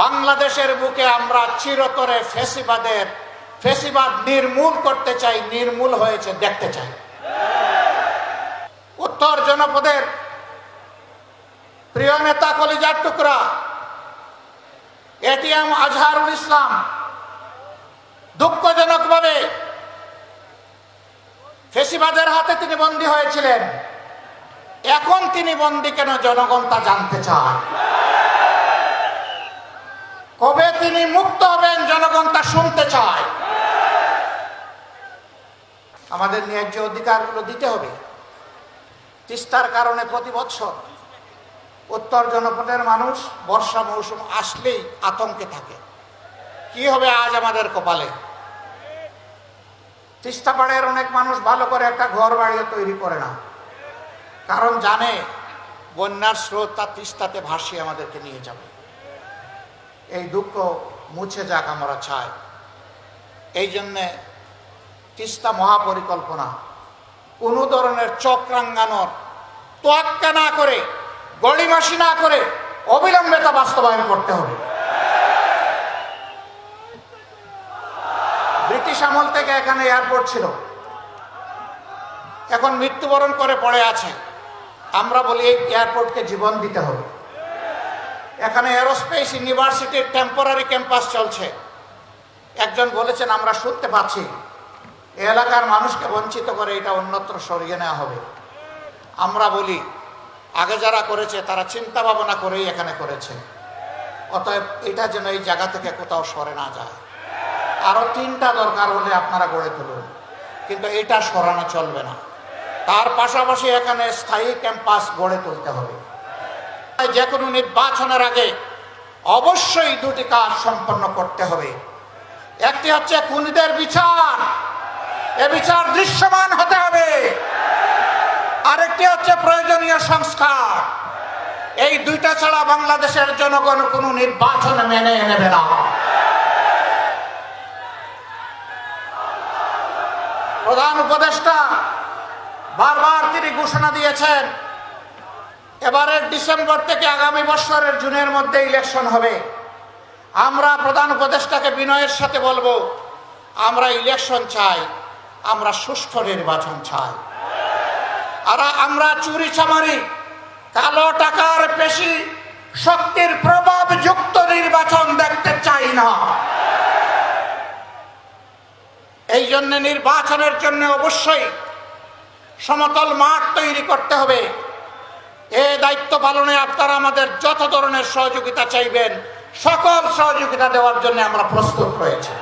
বাংলাদেশের বুকে আমরা চিরতরে ফেসিবাদের, ফেসিবাদ নির্মূল করতে চাই, নির্মূল হয়েছে দেখতে চাই। উত্তর জনপদের প্রিয় নেতা কলিজার টুকরা এটিএম আজহারুল ইসলাম, দুঃখজনকভাবে ফেসিবাদের হাতে তিনি বন্দী হয়েছিলেন। এখন তিনি বন্দী কেন জনগণ তা জানতে চায়? তিনি মুক্ত হবেন, জনগণ তা শুনতে চায়। আমাদের ন্যায্য অধিকারগুলো দিতে হবে। তিস্তার কারণে প্রতি বছর উত্তর জনপদের মানুষ বর্ষা মৌসুম আসলেই আতঙ্কে থাকে। কি হবে আজ আমাদের কপালে? তিস্তাপাড়ের অনেক মানুষ ভালো করে একটা ঘর বাড়িও তৈরি করে না। কারণ জানে, বন্যার স্রোত তা তিস্তাতে ভাসিয়ে আমাদেরকে নিয়ে যাবে। এই দুঃখ মুছে যাক আমরা চাই। এই জন্যে তিস্তা মহাপরিকল্পনা, কোনো ধরনের চক্রাঙ্গানোর তোয়াক্কা না করে গড়িমাসি না করে অবিলম্বে তা বাস্তবায়ন করতে হবে। ব্রিটিশ আমল থেকে এখানে এয়ারপোর্ট ছিল। এখন মৃত্যুবরণ করে পড়ে আছে। আমরা বলি এই এয়ারপোর্টকে জীবন দিতে হবে। এখানে এরোস্পেস ইউনিভার্সিটির টেম্পোরারি ক্যাম্পাস চলছে। একজন বলেছেন, আমরা শুনতে পাচ্ছি। এলাকার মানুষকে বঞ্চিত করে এটা অন্যত্র সরিয়ে নেওয়া হবে। আমরা বলি, আগে যারা করেছে, তারা চিন্তা ভাবনা করেই এখানে করেছে। অতএব এটা যেন এই জায়গা থেকে কোথাও সরে না যায়। আরও তিনটা দরকার হলে আপনারা গড়ে তুলুন। কিন্তু এটা সরানো চলবে না। তার পাশাপাশি এখানে স্থায়ী ক্যাম্পাস গড়ে তুলতে হবে। যে কোনো নির্বাচনের আগে অবশ্যই দুটি কাজ সম্পন্ন করতে হবে। একটি হচ্ছে খুনিদের বিচার। এ বিচার দৃশ্যমান হতে হবে। আরেকটি হচ্ছে প্রয়োজনীয় সংস্কার। এই দুইটা ছাড়া বাংলাদেশের জনগণ কোনো নির্বাচন মেনে নেবে না। প্রধান উপদেষ্টা বারবার তিনি ঘোষণা দিয়েছেন এবারের ডিসেম্বর থেকে আগামী বছরের জুনের মধ্যে ইলেকশন হবে। আমরা প্রধান উপদেষ্টাকে বিনয়ের সাথে বলব, আমরা ইলেকশন চাই, আমরা সুষ্ঠু নির্বাচন চাই। আর আমরা চুরি চামারি, কালো টাকার পেশি, শক্তির প্রভাব যুক্ত নির্বাচন দেখতে চাই না। এই জন্য নির্বাচনের জন্য অবশ্যই সমতল মাঠ তৈরি করতে হবে। এ দায়িত্ব পালনে আপনারা আমাদের যত ধরনের সহযোগিতা চাইবেন, সকল সহযোগিতা দেওয়ার জন্য আমরা প্রস্তুত রয়েছি।